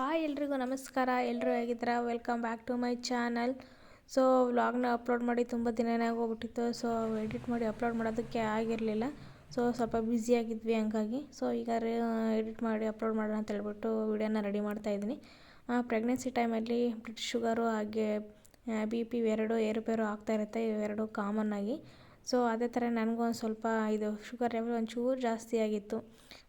Hi ಎಲ್ರಿಗೂ ನಮಸ್ಕಾರ ಎಲ್ಲರೂ ಹೇಗಿದ್ದೀರಾ? Welcome back to my channel so ವ್ಲಾಗ್ನ ಅಪ್ಲೋಡ್ ಮಾಡಿ ತುಂಬ ದಿನನೇ ಆಗೋಗ್ಬಿಟ್ಟಿತ್ತು. ಸೊ ಎಡಿಟ್ ಮಾಡಿ ಅಪ್ಲೋಡ್ ಮಾಡೋದಕ್ಕೆ ಆಗಿರಲಿಲ್ಲ. ಸೊ ಸ್ವಲ್ಪ ಬ್ಯುಸಿಯಾಗಿದ್ವಿ ಹಂಗಾಗಿ. ಸೊ ಈಗ ಎಡಿಟ್ ಮಾಡಿ ಅಪ್ಲೋಡ್ ಮಾಡೋಣ ಅಂತ ಹೇಳ್ಬಿಟ್ಟು ವಿಡಿಯೋನ ರೆಡಿ ಮಾಡ್ತಾ ಇದ್ದೀನಿ. ಪ್ರೆಗ್ನೆನ್ಸಿ ಟೈಮಲ್ಲಿ ಬ್ಲಡ್ ಶುಗರು ಹಾಗೆ ಬಿ ಪಿ ಎರಡು, ಏರುಪೇರು ಆಗ್ತಾ ಇರುತ್ತೆ. ಇವೆರಡು ಕಾಮನ್ ಆಗಿ. ಸೊ ಅದೇ ಥರ ನನಗೂ ಒಂದು ಸ್ವಲ್ಪ ಇದು ಶುಗರ್ ಲೆವೆಲ್ ಒಂಚೂರು ಜಾಸ್ತಿ ಆಗಿತ್ತು.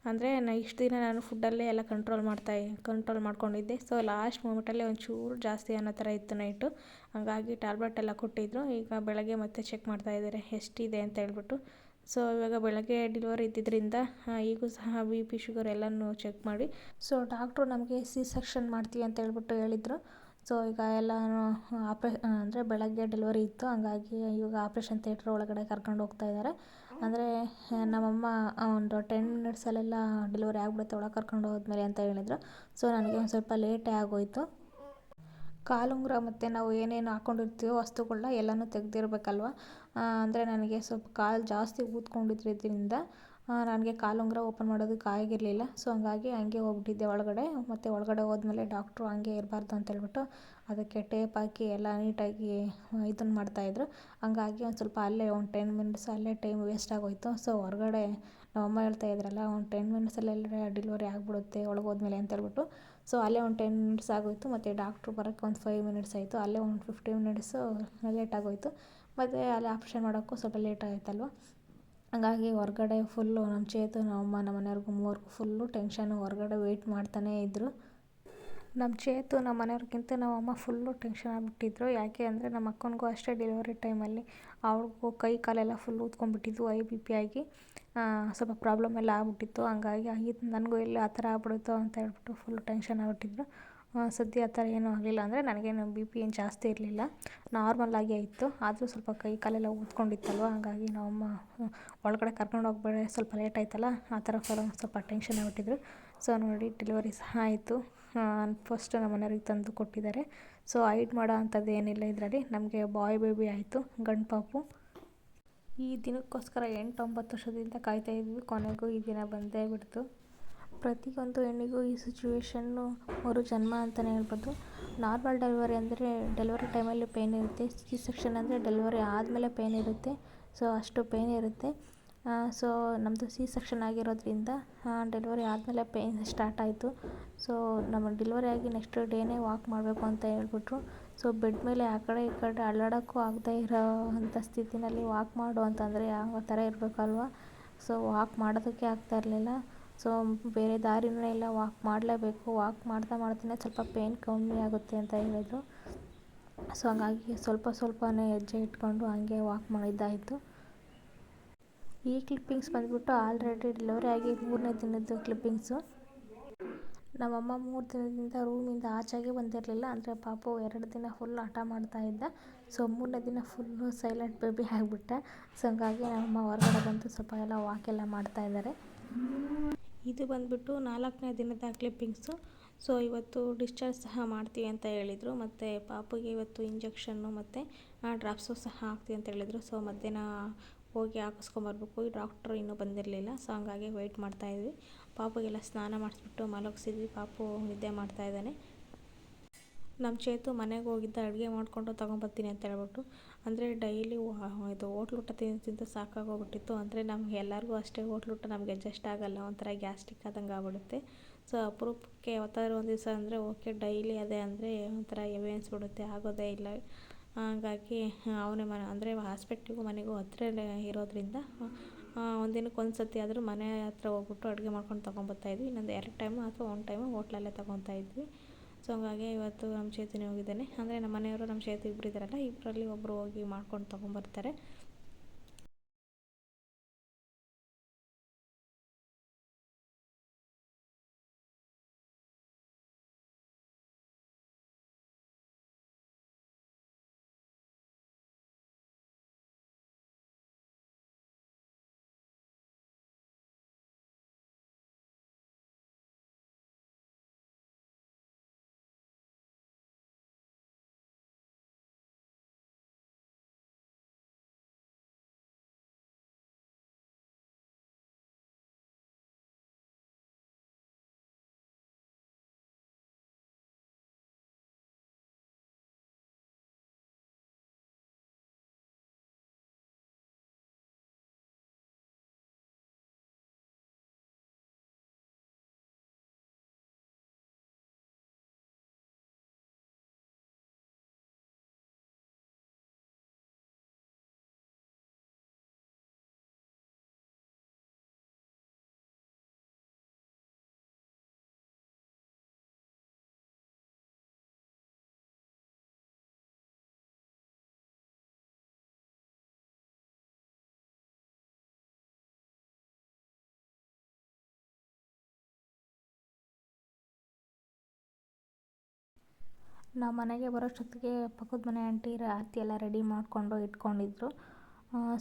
ಅಂದರೆ ನಾ ಇಷ್ಟು ದಿನ ನಾನು ಫುಡ್ಡಲ್ಲೇ ಎಲ್ಲ ಕಂಟ್ರೋಲ್ ಮಾಡ್ತಾ ಕಂಟ್ರೋಲ್ ಮಾಡ್ಕೊಂಡಿದ್ದೆ. ಸೊ ಲಾಸ್ಟ್ ಮೂಮೆಂಟಲ್ಲೇ ಒಂಚೂರು ಜಾಸ್ತಿ ಅನ್ನೋ ಥರ ಇತ್ತು ನೈಟು ಹಾಗಾಗಿ ಟ್ಯಾಬ್ಲೆಟ್ ಎಲ್ಲ ಕೊಟ್ಟಿದ್ದರು ಈಗ ಬೆಳಗ್ಗೆ ಮತ್ತೆ ಚೆಕ್ ಮಾಡ್ತಾ ಇದ್ದಾರೆ. ಎಷ್ಟಿದೆ ಅಂತ ಹೇಳ್ಬಿಟ್ಟು. ಸೊ ಇವಾಗ ಬೆಳಗ್ಗೆ ಡಿಲಿವರಿ ಇದ್ದಿದ್ದರಿಂದ ಈಗೂ ಸಹ ಬಿ ಪಿ ಶುಗರ್ ಎಲ್ಲನೂ ಚೆಕ್ ಮಾಡಿ. ಸೊ ಡಾಕ್ಟ್ರು ನಮಗೆ ಸಿ ಸೆಕ್ಷನ್ ಮಾಡ್ತೀವಿ ಅಂತ ಹೇಳ್ಬಿಟ್ಟು ಹೇಳಿದರು. ಸೊ ಈಗ ಎಲ್ಲನೂ ಆಪ್ರೇ ಅಂದರೆ ಬೆಳಗ್ಗೆ ಡೆಲಿವರಿ ಇತ್ತು. ಹಂಗಾಗಿ ಇವಾಗ ಆಪ್ರೇಷನ್ ಥಿಯೇಟ್ರ್ ಒಳಗಡೆ ಕರ್ಕೊಂಡು ಹೋಗ್ತಾ ಇದ್ದಾರೆ. ಅಂದರೆ ನಮ್ಮಮ್ಮ ಒಂದು ಟೆನ್ ಮಿನಿಟ್ಸಲ್ಲೆಲ್ಲ ಡೆಲಿವರಿ ಆಗಿಬಿಡುತ್ತೆ. ಒಳಗೆ ಕರ್ಕೊಂಡು ಹೋದ್ಮೇಲೆ ಅಂತ ಹೇಳಿದರು. ಸೊ ನನಗೆ ಒಂದು ಸ್ವಲ್ಪ ಲೇಟೇ ಆಗೋಯಿತು. ಕಾಲುಂಗುರ ಮತ್ತು ನಾವು ಏನೇನು ಹಾಕ್ಕೊಂಡಿರ್ತೀವೋ ವಸ್ತುಗಳನ್ನ ಎಲ್ಲನೂ ತೆಗೆದಿರ್ಬೇಕಲ್ವ? ಅಂದರೆ ನನಗೆ ಸ್ವಲ್ಪ ಕಾಲು ಜಾಸ್ತಿ ಊದ್ಕೊಂಡಿದ್ದರಿಂದ ನನಗೆ ಕಾಲುಂಗುರ ಓಪನ್ ಮಾಡೋದಕ್ಕೆ ಆಗಿರಲಿಲ್ಲ. ಸೊ ಹಂಗಾಗಿ ಹಂಗೆ ಹೋಗ್ಬಿಟ್ಟಿದ್ದೆ ಒಳಗಡೆ. ಮತ್ತು ಒಳಗಡೆ ಹೋದ್ಮೇಲೆ ಡಾಕ್ಟ್ರು ಹಂಗೆ ಇರಬಾರ್ದು ಅಂತ ಹೇಳ್ಬಿಟ್ಟು ಅದಕ್ಕೆ ಟೇಪ್ ಹಾಕಿ ಎಲ್ಲ ನೀಟಾಗಿ ಇದನ್ನು ಮಾಡ್ತಾಯಿದ್ರು ಹಂಗಾಗಿ ಒಂದು ಸ್ವಲ್ಪ ಅಲ್ಲೇ, ಒಂದು ಟೆನ್ ಮಿನಿಟ್ಸ್ ಅಲ್ಲೇ ಟೈಮ್ ವೇಸ್ಟ್ ಆಗೋಯಿತು. ಸೊ ಹೊರಗಡೆ ನಮ್ಮಮ್ಮ ಹೇಳ್ತಾ ಇದ್ರಲ್ಲ, ಒಂದು ಟೆನ್ ಮಿನಿಟ್ಸಲ್ಲೆಲ್ಲ ಡೆಲಿವರಿ ಆಗಿಬಿಡುತ್ತೆ, ಒಳಗೆ ಹೋದ್ಮೇಲೆ ಅಂತ ಹೇಳ್ಬಿಟ್ಟು. ಸೊ ಅಲ್ಲೇ ಒಂದು ಟೆನ್ ಮಿನಿಟ್ಸ್ ಆಗೋಯಿತು. ಮತ್ತು ಡಾಕ್ಟ್ರು ಬರೋಕ್ಕೆ ಒಂದು ಫೈವ್ ಮಿನಿಟ್ಸ್ ಆಯಿತು. ಅಲ್ಲೇ ಒಂದು ಫಿಫ್ಟಿ ಮಿನಿಟ್ಸು ಲೇಟ್ ಆಗೋಯಿತು. ಮತ್ತು ಅಲ್ಲಿ ಆಪ್ರೇಷನ್ ಮಾಡೋಕ್ಕೂ ಸ್ವಲ್ಪ ಲೇಟ್ ಆಯಿತಲ್ವ? ಹಂಗಾಗಿ ಹೊರಗಡೆ ಫುಲ್ಲು ನಮ್ಮ ಚೇತು ನಮ್ಮಮ್ಮ ನಮ್ಮ ಮನೆಯವ್ರಿಗೂ ಮೂವರ್ಗೂ ಫುಲ್ಲು ಟೆನ್ಷನು ಹೊರ್ಗಡೆ ವೆಯ್ಟ್ ಮಾಡ್ತಾನೇ ಇದ್ದರು ನಮ್ಮ ಚೇತು ನಮ್ಮ ಮನೆಯವ್ರಿಗಿಂತ ನಮ್ಮ ಅಮ್ಮ ಫುಲ್ಲು ಟೆನ್ಷನ್ ಆಗಿಬಿಟ್ಟಿದ್ರು. ಯಾಕೆ ಅಂದರೆ ನಮ್ಮ ಅಕ್ಕನಿಗೂ ಅಷ್ಟೇ ಡೆಲಿವರಿ ಟೈಮಲ್ಲಿ ಅವ್ರಿಗೂ ಕೈ ಕಾಲೆಲ್ಲ ಫುಲ್ ಊದ್ಕೊಂಡ್ಬಿಟ್ಟಿದ್ವು ಐ ಬಿ ಪಿ ಆಗಿ. ಸ್ವಲ್ಪ ಪ್ರಾಬ್ಲಮ್ ಎಲ್ಲ ಆಗ್ಬಿಟ್ಟಿತ್ತು. ಹಂಗಾಗಿ ಆಗಿದ್ದು ನನಗೂ ಎಲ್ಲಿ ಆ ಥರ ಆಗ್ಬಿಡುತ್ತೋ ಅಂತ ಹೇಳ್ಬಿಟ್ಟು ಫುಲ್ ಟೆನ್ಷನ್ ಆಗಿಬಿಟ್ಟಿದ್ರು. ಸದ್ಯ ಆ ಥರ ಏನೂ ಆಗಲಿಲ್ಲ ಅಂದರೆ ನನಗೇನು ಬಿ ಪಿ ಏನು ಜಾಸ್ತಿ ಇರಲಿಲ್ಲ. ನಾರ್ಮಲ್ಲಾಗೇ ಇತ್ತು. ಆದರೂ ಸ್ವಲ್ಪ ಕೈ ಕಾಲೆಲ್ಲ ಊದ್ಕೊಂಡಿತ್ತಲ್ವ ಹಾಗಾಗಿ ನಮ್ಮಮ್ಮ ಒಳಗಡೆ ಕರ್ಕೊಂಡು ಹೋಗ್ಬೇಡ, ಸ್ವಲ್ಪ ಲೇಟ್ ಆಯ್ತಲ್ಲ? ಆ ಥರ ಸ್ವಲ್ಪ ಟೆನ್ಷನ್ ಆಗಿಬಿಟ್ಟಿದ್ರು. ಸೊ ನೋಡಿ ಡೆಲಿವರಿ ಸಹ ಆಯಿತು. ಫಸ್ಟ್ ನಮ್ಮ ಮನೆಯವ್ರಿಗೆ ತಂದು ಕೊಟ್ಟಿದ್ದಾರೆ. ಸೊ ಐಡ್ ಮಾಡೋ ಅಂಥದ್ದು ಏನಿಲ್ಲ ಇದರಲ್ಲಿ. ನಮಗೆ ಬಾಯ್ ಬೇಬಿ ಆಯಿತು, ಗಂಡು ಪಾಪು. ಈ ದಿನಕ್ಕೋಸ್ಕರ ಎಂಟು ಒಂಬತ್ತು ವರ್ಷದಿಂದ ಕಾಯ್ತಾ ಇದ್ವಿ ಕೊನೆಗೂ ಈ ದಿನ ಬಂದೇ ಬಿಡ್ತು. ಪ್ರತಿಯೊಂದು ಹೆಣ್ಣಿಗೂ ಈ ಸಿಚುವೇಶನ್ನು ಮರು ಜನ್ಮ ಅಂತಲೇ ಹೇಳ್ಬೋದು. ನಾರ್ಮಲ್ ಡೆಲಿವರಿ ಅಂದರೆ ಡೆಲಿವರಿ ಟೈಮಲ್ಲಿ ಪೇಯ್ನ್ ಇರುತ್ತೆ. ಸಿ ಸೆಕ್ಷನ್ ಅಂದರೆ ಡೆಲಿವರಿ ಆದಮೇಲೆ ಪೇಯ್ನ್ ಇರುತ್ತೆ. ಸೊ ಅಷ್ಟು ಪೇಯ್ನ್ ಇರುತ್ತೆ. ಸೊ ನಮ್ಮದು ಸಿ ಸೆಕ್ಷನ್ ಆಗಿರೋದ್ರಿಂದ ಡೆಲಿವರಿ ಆದಮೇಲೆ ಪೇಯ್ನ್ ಸ್ಟಾರ್ಟ್ ಆಯಿತು. ಸೊ ನಮ್ಮ ಡೆಲಿವರಿ ಆಗಿ ನೆಕ್ಸ್ಟ್ ಡೇನೇ ವಾಕ್ ಮಾಡಬೇಕು ಅಂತ ಹೇಳ್ಬಿಟ್ರು. ಸೊ ಬೆಡ್ ಮೇಲೆ ಆ ಕಡೆ ಈ ಕಡೆ ಅಲ್ಲಾಡೋಕ್ಕೂ ಆಗದೇ ಇರೋ ಅಂಥ ಸ್ಥಿತಿನಲ್ಲಿ ವಾಕ್ ಮಾಡು ಅಂತಂದರೆ ಯಾವ ಥರ ಇರಬೇಕಲ್ವ? ಸೊ ವಾಕ್ ಮಾಡೋದಕ್ಕೆ ಆಗ್ತಾ ಇರಲಿಲ್ಲ. ಸೊ ಬೇರೆ ದಾರಿನೇ ಇಲ್ಲ. ವಾಕ್ ಮಾಡಲೇಬೇಕು. ವಾಕ್ ಮಾಡ್ತಾ ಮಾಡ್ತಾನೆ ಸ್ವಲ್ಪ ಪೇಯ್ನ್ ಕಮ್ಮಿ ಆಗುತ್ತೆ ಅಂತ ಹೇಳಿದ್ರು. ಸೊ ಹಂಗಾಗಿ ಸ್ವಲ್ಪ ಸ್ವಲ್ಪನೇ ಹೆಜ್ಜೆ ಇಟ್ಕೊಂಡು ಹಂಗೆ ವಾಕ್ ಮಾಡಿದ್ದಾಯಿತು. ಈ ಕ್ಲಿಪ್ಪಿಂಗ್ಸ್ ಬಂದ್ಬಿಟ್ಟು ಆಲ್ರೆಡಿ ಡೆಲಿವರಿ ಆಗಿ ಮೂರನೇ ದಿನದ್ದು ಕ್ಲಿಪ್ಪಿಂಗ್ಸು ನಮ್ಮಮ್ಮ ಮೂರು ದಿನದಿಂದ ರೂಮಿಂದ ಆಚೆಗೆ ಬಂದಿರಲಿಲ್ಲ. ಅಂದರೆ ಪಾಪು ಎರಡು ದಿನ ಫುಲ್ ಹಠ ಮಾಡ್ತಾ ಇದ್ದ. ಸೊ ಮೂರನೇ ದಿನ ಫುಲ್ಲು ಸೈಲೆಂಟ್ ಬೇಬಿ ಆಗಿಬಿಟ್ಟೆ. ಸೊ ಹಂಗಾಗಿ ನಮ್ಮಮ್ಮ ಹೊರಗಡೆ ಬಂದು ಸ್ವಲ್ಪ ಎಲ್ಲ ವಾಕೆಲ್ಲ ಮಾಡ್ತಾ ಇದ್ದಾರೆ. ಇದು ಬಂದ್ಬಿಟ್ಟು ನಾಲ್ಕನೇ ದಿನದ ಕ್ಲಿಪ್ಪಿಂಗ್ಸು ಸೊ, ಇವತ್ತು ಡಿಸ್ಚಾರ್ಜ್ ಸಹ ಮಾಡ್ತೀವಿ ಅಂತ ಹೇಳಿದರು. ಮತ್ತು ಪಾಪುಗೆ ಇವತ್ತು ಇಂಜೆಕ್ಷನ್ನು ಮತ್ತು ಡ್ರಾಪ್ಸು ಸಹ ಹಾಕ್ತೀವಿ ಅಂತ ಹೇಳಿದರು. ಸೊ, ಮಧ್ಯಾಹ್ನ ಹೋಗಿ ಹಾಕಿಸ್ಕೊಂಬರ್ಬೇಕು ಡಾಕ್ಟ್ರು ಇನ್ನೂ ಬಂದಿರಲಿಲ್ಲ. ಸೊ, ಹಂಗಾಗಿ ವೆಯ್ಟ್ ಮಾಡ್ತಾಯಿದ್ವಿ ಪಾಪುಗೆಲ್ಲ ಸ್ನಾನ ಮಾಡಿಸ್ಬಿಟ್ಟು ಮಲಗಿಸಿದ್ವಿ. ಪಾಪು ನಿದ್ದೆ ಮಾಡ್ತಾಯಿದ್ದಾನೆ ನಮ್ಮ ಚೇತು ಮನೆಗೆ ಹೋಗಿದ್ದ ಅಡುಗೆ ಮಾಡಿಕೊಂಡು ತೊಗೊಂಬರ್ತೀನಿ ಅಂತ ಹೇಳ್ಬಿಟ್ಟು, ಅಂದರೆ ಡೈಲಿ ಇದು ಹೋಟ್ಲೂಟ ತಿಂದು ತಿಂದು ಸಾಕಾಗೋಗ್ಬಿಟ್ಟಿತ್ತು. ಅಂದರೆ ನಮ್ಗೆ ಎಲ್ಲರಿಗೂ ಅಷ್ಟೇ ಹೋಟ್ಲೂಟ ನಮಗೆ ಅಡ್ಜಸ್ಟ್ ಆಗೋಲ್ಲ, ಒಂಥರ ಗ್ಯಾಸ್ಟಿಕ್ ಆದಂಗೆ ಆಗ್ಬಿಡುತ್ತೆ. ಸೊ ಅಪರೂಪಕ್ಕೆ ಯಾವತ್ತಾದ್ರೂ ಒಂದು ದಿವಸ ಅಂದರೆ, ಓಕೆ ಡೈಲಿ ಅದೇ ಅಂದರೆ ಒಂಥರ ಹೆವಿ ಬಿಡುತ್ತೆ, ಆಗೋದೇ ಇಲ್ಲ. ಹಾಗಾಗಿ ಅವನೇ ಮನೆ, ಅಂದರೆ ಹಾಸ್ಪಿಟ್ಲಿಗೂ ಮನೆಗೂ ಹತ್ತಿರ ಇರೋದ್ರಿಂದ ಒಂದಿನಕ್ಕೆ ಒಂದು ಸತಿ ಆದರೂ ಮನೆ ಹತ್ರ ಹೋಗ್ಬಿಟ್ಟು ಅಡುಗೆ ಮಾಡ್ಕೊಂಡು ತೊಗೊಂಬರ್ತಾಯಿದ್ವಿ ಇನ್ನೊಂದು ಎರಡು ಟೈಮು ಅಥವಾ ಒಂದು ಟೈಮು ಹೋಟ್ಲಲ್ಲೇ ತೊಗೊತಾ ಇದ್ವಿ. ಸೊ ಹಂಗಾಗಿ ಇವತ್ತು ನಮ್ಮ ಚೇತಿನೇ ಹೋಗಿದ್ದಾನೆ. ಅಂದರೆ ನಮ್ಮ ಮನೆಯವರು ನಮ್ಮ ಚೇತಿ ಇಬ್ಬರು ಇದ್ದಾರಲ್ಲ ಇಬ್ಬರಲ್ಲಿ ಒಬ್ಬರು ಹೋಗಿ ಮಾಡ್ಕೊಂಡು ತೊಗೊಂಬರ್ತಾರೆ. ನಾವು ಮನೆಗೆ ಬರೋಷ್ಟೊತ್ತಿಗೆ ಪಕ್ಕದ ಮನೆ ಆಂಟಿ ಆರತಿ ಎಲ್ಲ ರೆಡಿ ಮಾಡಿಕೊಂಡು ಇಟ್ಕೊಂಡಿದ್ರು.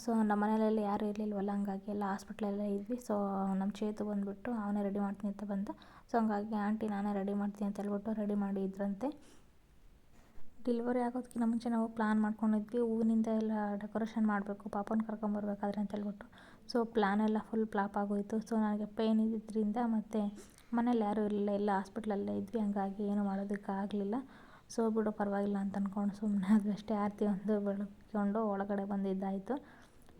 ಸೊ ನಮ್ಮ ಮನೆಯಲ್ಲೆಲ್ಲ ಯಾರೂ ಇರಲಿಲ್ವಲ್ಲ, ಹಂಗಾಗಿ ಎಲ್ಲ ಹಾಸ್ಪಿಟ್ಲಲ್ಲೇ ಇದ್ವಿ. ಸೊ ನಮ್ಮ ಚೇತು ಬಂದುಬಿಟ್ಟು ಅವನೇ ರೆಡಿ ಮಾಡ್ತೀನಿ ಅಂತ ಬಂದ. ಸೊ ಹಂಗಾಗಿ ಆಂಟಿ ನಾನೇ ರೆಡಿ ಮಾಡ್ತೀನಿ ಅಂತ ಹೇಳ್ಬಿಟ್ಟು ರೆಡಿ ಮಾಡಿದ್ರಂತೆ ಡಿಲ್ವರಿ ಡೆಲಿವರಿ ಆಗೋದಕ್ಕಿಂತ ಮುಂಚೆ ನಾವು ಪ್ಲ್ಯಾನ್ ಮಾಡ್ಕೊಂಡಿದ್ವಿ. ಹೂವಿನಿಂದ ಎಲ್ಲ ಡೆಕೋರೇಷನ್ ಮಾಡಬೇಕು, ಪಾಪನ ಕರ್ಕೊಂಬರ್ಬೇಕಾದ್ರೆ ಅಂತ ಹೇಳ್ಬಿಟ್ಟು. ಸೊ ಪ್ಲ್ಯಾನ್ ಎಲ್ಲ ಫುಲ್ ಫ್ಲಾಪ್ ಆಗೋಯಿತು. ಸೊ ನನಗೆ ಪೇಯ್ನ್ ಇದ್ದಿದ್ದರಿಂದ ಮತ್ತು ಮನೇಲಿ ಯಾರೂ ಇರಲಿಲ್ಲ, ಎಲ್ಲ ಹಾಸ್ಪಿಟ್ಲಲ್ಲೇ ಇದ್ವಿ. ಹಂಗಾಗಿ ಏನೂ ಮಾಡೋದಕ್ಕಾಗಲಿಲ್ಲ ಸೊ ಬಿಡು, ಪರವಾಗಿಲ್ಲ ಅಂತ ಅಂದ್ಕೊಂಡು ಸುಮ್ಮನೆ ಅದಷ್ಟೇ ಆರತಿ ಒಂದು ಬೆಳಗ್ಕೊಂಡು ಒಳಗಡೆ ಬಂದಿದ್ದಾಯಿತು.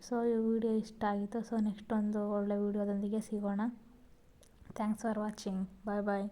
ಸೊ ಈ ವಿಡಿಯೋ ಇಷ್ಟ ಆಗಿತ್ತು. ಸೊ ನೆಕ್ಸ್ಟ್ ಒಂದು ಒಳ್ಳೆ ವಿಡಿಯೋದೊಂದಿಗೆ ಸಿಗೋಣ. Thanks for watching bye bye